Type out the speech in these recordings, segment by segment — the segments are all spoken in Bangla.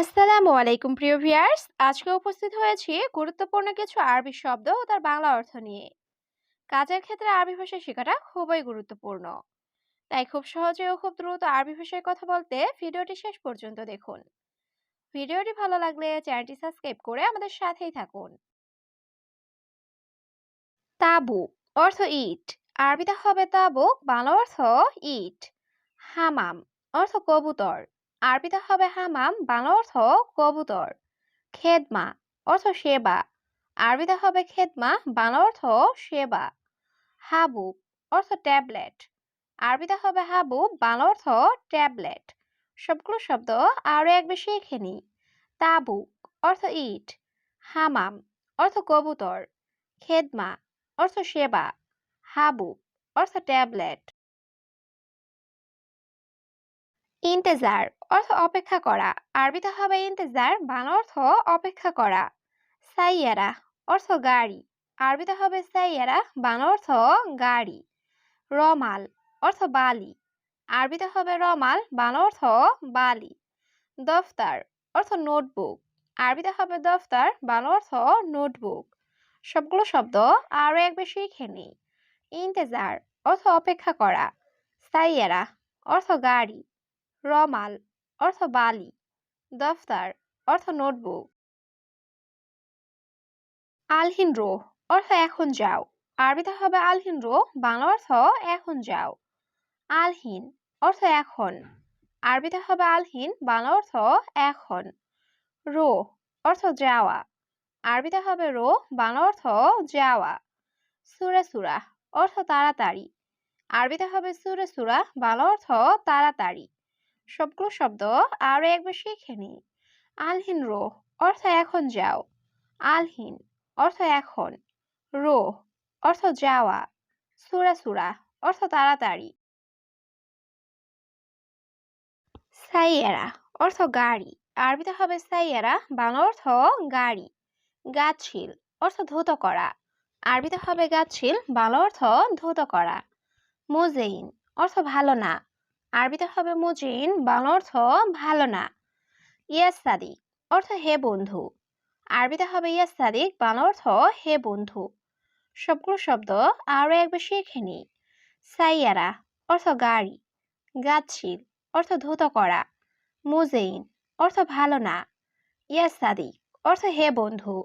আসসালামু আলাইকুম, প্রিয় ভিউয়ার্স। আজকে উপস্থিত হয়েছি গুরুত্বপূর্ণ কিছু আরবি শব্দ ও তার বাংলা অর্থ নিয়ে। কাজের ক্ষেত্রে আরবি ভাষা শেখাটা খুবই গুরুত্বপূর্ণ। তাই খুব সহজে ও খুব দ্রুত আরবি ভাষায় কথা বলতে ভিডিওটি শেষ পর্যন্ত দেখুন। ভিডিওটি ভালো লাগলে চ্যানেলটি সাবস্ক্রাইব করে আমাদের সাথেই থাকুন। তাবু অর্থ ইট। আরবিতে হবে তাবুক, বাংলা অর্থ ইট। হামাম অর্থ কবুতর। আরবিতে হবে হামাম বাংলা অর্থ কবুতর। খেদমা অর্থ সেবা। আরবিতে হবে খেদমা। বাংলা অর্থ সেবা। হাবুব অর্থ ট্যাবলেট। আরবিতে হবে হাবুব। বাংলা অর্থ ট্যাবলেট। সবগুলো শব্দ আরও এক বেশি শিখে নিই। তাবুক অর্থ ইট। হামাম অর্থ কবুতর। খেদমা অর্থ সেবা। হাবুব অর্থ ট্যাবলেট। ইন্তেজার অর্থ অপেক্ষা করা। আরবিতে হবে ইন্তেজার, বাংলা অর্থ অপেক্ষা করা। সাইয়ারা অর্থ গাড়ি। আরবিতে হবে সাইয়ারা, বাংলা অর্থ গাড়ি। রমাল অর্থ বালি। আরবিতে হবে রমাল, বাংলা অর্থ বালি। দফতার অর্থ নোটবুক। আরবিতে হবে দফতার, বাংলা অর্থ নোটবুক। সবগুলো শব্দ আরও এক বেশি শিখে নিই। ইন্তেজার অর্থ অপেক্ষা করা। সাইয়ারা অর্থ গাড়ি। রমাল, অর্থ বালি, দফতার, অর্থ নোটবুক। আলহিন রো অর্থ এখন যাও। আরবিতে হবে আলহিন রো বাংলা অর্থ এখন যাও। আলহিন, অর্থ এখন। আরবিতে হবে আলহিন, বাংলা অর্থ এখন। রো অর্থ যাওয়া। আরবিতে হবে রো বাংলা অর্থ যাওয়া। সুরে সুরা অর্থ তাড়াতাড়ি। আরবিতে হবে সুরে সুরা বাংলা অর্থ তাড়াতাড়ি। সবগুলো শব্দ আরও একবার শিখে নিই। আলহিন রো অর্থ এখন যাও। আলহিন, অর্থ এখন। রো অর্থ যাওয়া। সুরা সুরা, অর্থ তাড়াতাড়ি। সাইয়েরা, অর্থ গাড়ি। আরবিতে হবে সাইয়েরা, বাংলা অর্থ গাড়ি। গাছিল অর্থ ধৌত করা। আরবিতে হবে গাছিল বাংলা অর্থ ধৌত করা। মোজেইন, অর্থ ভালো না। আরবিতে হবে মুজিন, বাংলা অর্থ ভালো না। ইয়াস সাদিক, অর্থ হে বন্ধু। আরবিতে হবে ইয়াস সাদিক, বাংলা অর্থ হে বন্ধু। সবগুলো শব্দ আরও একবার শিখে নিই সাইয়ারা, অর্থ গাড়ি। গাছিল অর্থ ধুত করা। মুজেইন অর্থ ভালো না। ইয়াস সাদিক, অর্থ হে বন্ধু।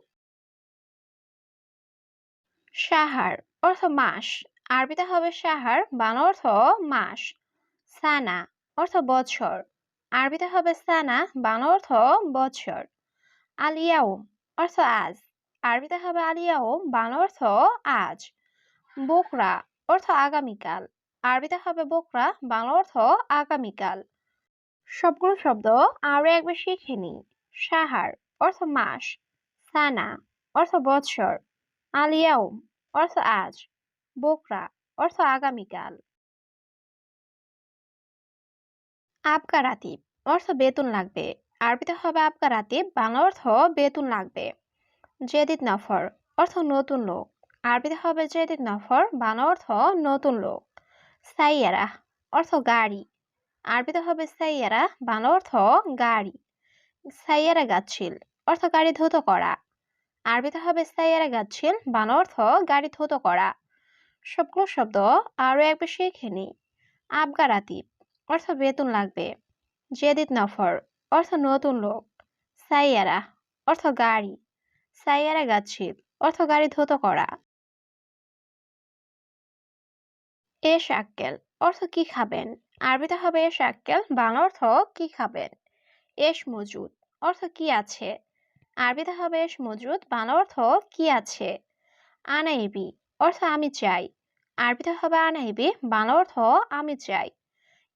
সাহার, অর্থ মাস। আরবিতে হবে সাহার, বাংলা অর্থ মাস। সানা অর্থ বছর আরবিতে হবে সানা, বাংলা অর্থ বছর আলিয়াউম অর্থ আজ। আরবিতে হবে আলিয়াউম বাংলা অর্থ আজ। বোকরা অর্থ আগামীকাল। আরবিতে হবে বোকরা, বাংলা অর্থ আগামীকাল। সবগুলো শব্দ আরও একবার শিখে নিই। সাহার অর্থ মাস। সানা অর্থ বছর আলিয়াউম অর্থ আজ। বোকরা অর্থ আগামীকাল। আবকা রাতিব অর্থ বেতন লাগবে। আরবিতে হবে আবকা রাতিব বাংলা অর্থ বেতন লাগবে। জেদিদ নফর, অর্থ নতুন লোক। আরবিতে হবে জেদিদ নফর, বাংলা অর্থ নতুন লোক। সাইয়ারা, অর্থ গাড়ি। আরবিতে হবে সাইয়ারা, বাংলা অর্থ গাড়ি। সাইয়ারা গাছিল অর্থ গাড়ি ধুত করা। আরবিতে হবে সাইয়ারা গাছিল বাংলা অর্থ গাড়ি ধুত করা। সবগুলো শব্দ আরও একবার শিখে নিই আবগা রাতিব অর্থ বেতন লাগবে। জেদিদ নফর, অর্থ নতুন লোক। সাইয়ারা, অর্থ গাড়ি। সাইয়ারা গাছিল অর্থ গাড়ি ধুত করা। এস আক্কেল অর্থ কি খাবেন? আরবিতে হবে এস আক্কেল বাংলা অর্থ কি খাবেন? এস মজুদ, অর্থ কি আছে? আরবিতে হবে এস মজুদ, বাংলা অর্থ কি আছে? আনাইবি, অর্থ আমি চাই। আরবিতে হবে আনাইবি, বাংলা অর্থ আমি চাই।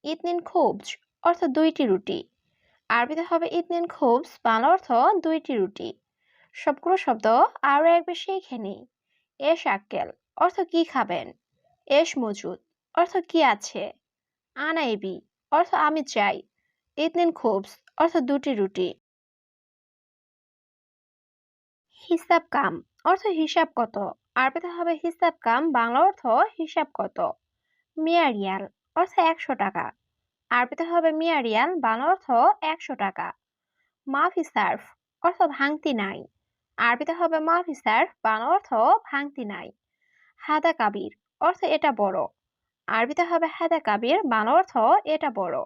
ইতনিন খুবজ, অর্থ দুইটি রুটি। আরবিতে হবে ইতনিন খুবস বাংলা অর্থ দুইটি রুটি। সবগুলো শব্দ আরও একবার শিখে নিই। এস আক্কেল, অর্থ কি খাবেন? এস মজুদ, অর্থ কি আছে? আনাইবি অর্থ আমি চাই। ইতনিন খুবস অর্থ দুটি রুটি। হিসাব কাম, অর্থ হিসাব কত? আরবিতে হবে হিসাব কাম, বাংলা অর্থ হিসাব কত? মিয়ারিয়াল অর্থ একশো টাকা। আরবিতে হবে মিয়া রিয়াল, বাংলা অর্থ একশো টাকা। মাফি সার্ফ, অর্থ ভাঙতি নাই। আরবিতে হবে মাফি সার্ফ, বাংলা অর্থ ভাঙতি নাই। হাদা কাবির, অর্থ এটা বড়। আরবিতে হবে হাদা কাবির, বাংলা অর্থ এটা বড়।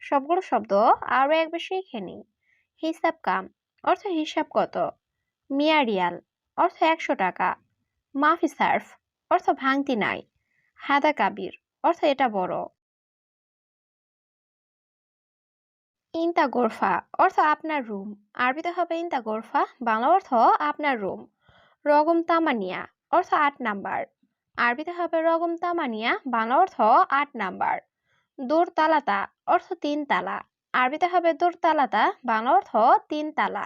সবগুলো শব্দ আরও এক বেশি নিই। হিসাব কাম, অর্থ হিসাব কত? মিয়া রিয়াল, অর্থ একশো টাকা। মাফি সার্ফ, অর্থ ভাঙতি নাই। হাদা কাবির অর্থ এটা বড়। ইন্তা গোরফা অর্থ আপনার রুম। আরবিতে হবে ইন্তা গোরফা বাংলা অর্থ আপনার রুম। রগম তামানিয়া, অর্থ আট নাম্বার। আরবিতে হবে রগম তামানিয়া, বাংলা অর্থ আট নাম্বার। দোর তালাতা অর্থ তিন তালা। আরবিতে হবে দোর তালাতা বাংলা অর্থ তিন তালা।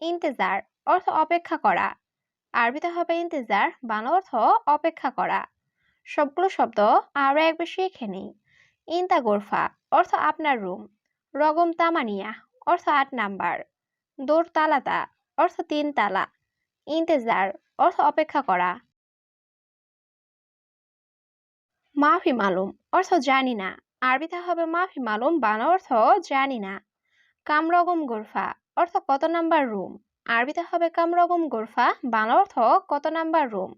ইন্তেজার, অর্থ অপেক্ষা করা। আরবিতে হবে ইন্তেজার, বাংলা অর্থ অপেক্ষা করা। সবগুলো শব্দ আরও একবার শিখে নিই। ইন্তা গোরফা অর্থ আপনার রুম। রগম তামানিয়া, অর্থ আট নাম্বার। দোর তালাতা, অর্থ তিন তালা। ইন্তেজার, অর্থ অপেক্ষা করা। মাফি মালুম, অর্থ জানি না। আরবিতে হবে মাফি মালুম বাংলা অর্থ জানি না। কামরগম গোরফা, অর্থ কত নাম্বার রুম। আরবিতে হবে কামরগম গোরফা বাংলা অর্থ কত নাম্বার রুম।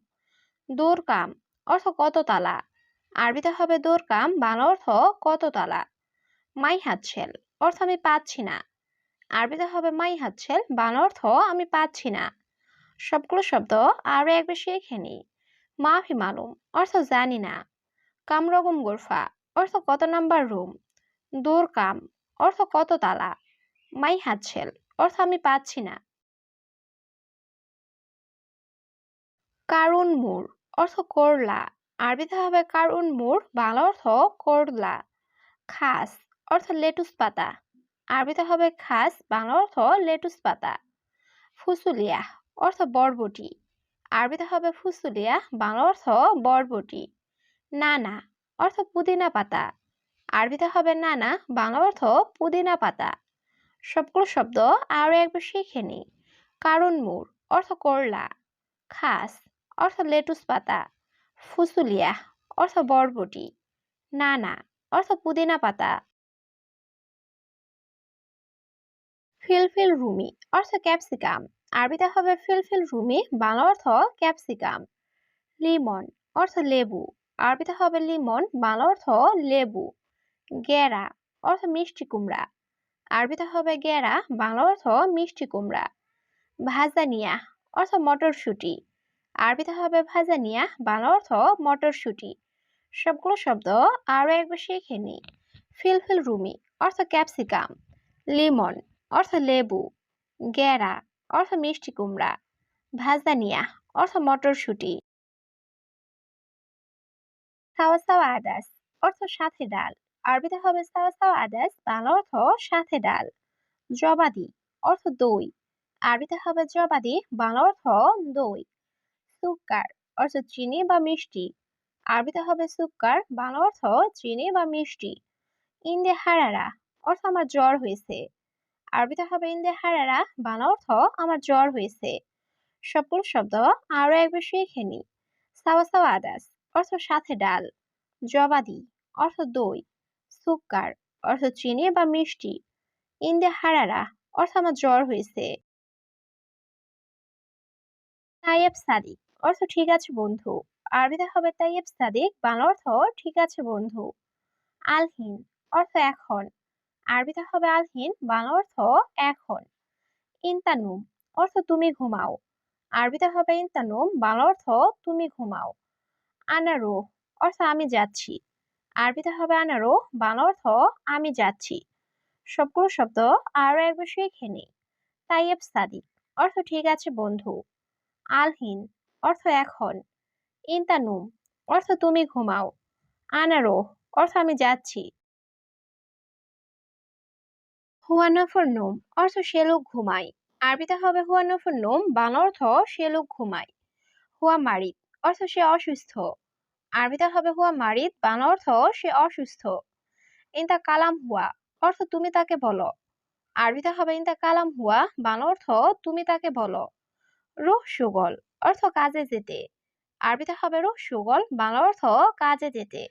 দূর কাম অর্থ কত তালা? আরবিতে হবে দূর কাম, বাংলা অর্থ কত তালা? মাই হাতছেল অর্থ আমি পাচ্ছি না। আরবিতে হবে মাই হাতছেল বাংলা অর্থ আমি পাচ্ছি না। সবগুলো শব্দ আরও একবার শিখে নিই। মাফি মালুম, অর্থ জানি না। কামরগম গোরফা, অর্থ কত নাম্বার রুম? দূর কাম, অর্থ কত তালা? মাই হাতছেল অর্থ আমি পাচ্ছি না। কারুন মুর অর্থ করলা। আরবিতে হবে কারুন মুর, বাংলা অর্থ করলা। খাস, অর্থ লেটুস পাতা। আরবিতে হবে খাস, বাংলা অর্থ লেটুস পাতা। ফুসুলিয়া, অর্থ বরবটি। আরবিতে হবে ফুসুলিয়া, বাংলা অর্থ বরবটি। নানা, অর্থ পুদিনা পাতা। আরবিতে হবে নানা, বাংলা অর্থ পুদিনা পাতা। সবগুলো শব্দ আরও একবার শিখে নিই কারণ মুর, অর্থ করলা। খাস অর্থ লেটুস পাতা ফুসুলিয়া অর্থ বরবটি, নানা অর্থ পুদিনা পাতা ফিলফিল রুমি অর্থ ক্যাপসিকাম আরবিতে হবে ফিলফিল রুমি বাংলা অর্থ ক্যাপসিকাম লিমন অর্থ লেবু, আরবিতে হবে লিমন বাংলা অর্থ লেবু গেরা অর্থ মিষ্টি কুমড়া, আরবিতে হবে গেরা বাংলা অর্থ মিষ্টি কুমড়া ভাজানিয়া অর্থ মটরশুঁটি। আরবিতে হবে ভাজানিয়া, বাংলা অর্থ মটরশুঁটি। সবগুলো শব্দ আরও একবার শিখে নিই। ফিলফিল রুমি, অর্থ ক্যাপসিকাম। লিমন, অর্থ লেবু। গেরা অর্থ মিষ্টি কুমড়া। ভাজানিয়া, অর্থ মটরশুঁটি। সাওয়া সাওয়া আদাস, অর্থ সাথে ডাল। আরবিতে হবে সাওয়া সাওয়া আদাস, বাংলা অর্থ সাথে ডাল। জবাদি, অর্থ দই। আরবিতে হবে জবাদি, বাংলা অর্থ দই। সুকার অর্থ চিনি বা মিষ্টি। আরবিতে হবে সুকার বাংলা অর্থ চিনি বা মিষ্টি। ইন্দে হারারা অর্থ আমার জ্বর হয়েছে। আরবিতে হবে ইন্দে হারারা বাংলা অর্থ আমার জ্বর হয়েছে। সবগুলো শব্দ আরও একবার শিখে নি সাওয়া আদাস, অর্থ সাথে ডাল। জবাদি, অর্থ দই। সুকার অর্থ চিনি বা মিষ্টি। ইন্দে হারারা অর্থ আমার জ্বর হয়েছে। তাইয়েব সাদিক অর্থ ঠিক আছে, বন্ধু। আরবিতে হবে তাইয়েব সাদিক, বাংলা অর্থ ঠিক আছে, বন্ধু। আলহিন, অর্থ এখন। আরবিতে হবে আলহিন, বাংলা অর্থ এখন। ইন্তানুম, অর্থ তুমি ঘুমাও। আরবিতে হবে ইন্তানুম, বাংলা অর্থ তুমি ঘুমাও। আনারো, অর্থ আমি যাচ্ছি। আরবিতে হবে আনারো, বাংলা অর্থ আমি যাচ্ছি। সবগুলো শব্দ আরও একবার শিখে নিই। তাইয়েব সাদিক, অর্থ ঠিক আছে, বন্ধু। আলহিন অর্থ এখন। ইন্তানুম অর্থ তুমি ঘুমাও। আনারো অর্থ আমি যাচ্ছি। হুয়ানফর নোম, অর্থ সে লোক ঘুমায়। আরবিতে হবে হুয়ানফর নোম, বাংলা অর্থ সে লোক ঘুমায়। হুয়া মারিদ, অর্থ সে অসুস্থ। আরবিতে হবে হুয়া মারিদ, বাংলা অর্থ সে অসুস্থ। ইন্তা কালাম হুয়া, অর্থ তুমি তাকে বলো। আরবিতে হবে ইন্তা কালাম হুয়া, বাংলা অর্থ তুমি তাকে বলো। রুহ সুগল অর্থ কাজে যেতে। আরবিতে হবে রুহ সুগল, বাংলা অর্থ কাজে যেতে।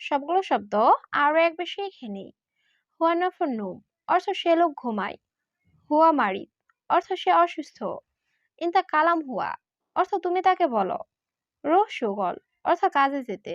সবগুলো শব্দ আরও এক বেশি শিখে নেই। হুয়ানফর নুম অর্থ সে লোক ঘুমায়। হুয়া মারিদ অর্থ সে অসুস্থ। ইন্তা কালাম হুয়া, অর্থ তুমি তাকে বলো। রোহ সুগল, অর্থ কাজে যেতে।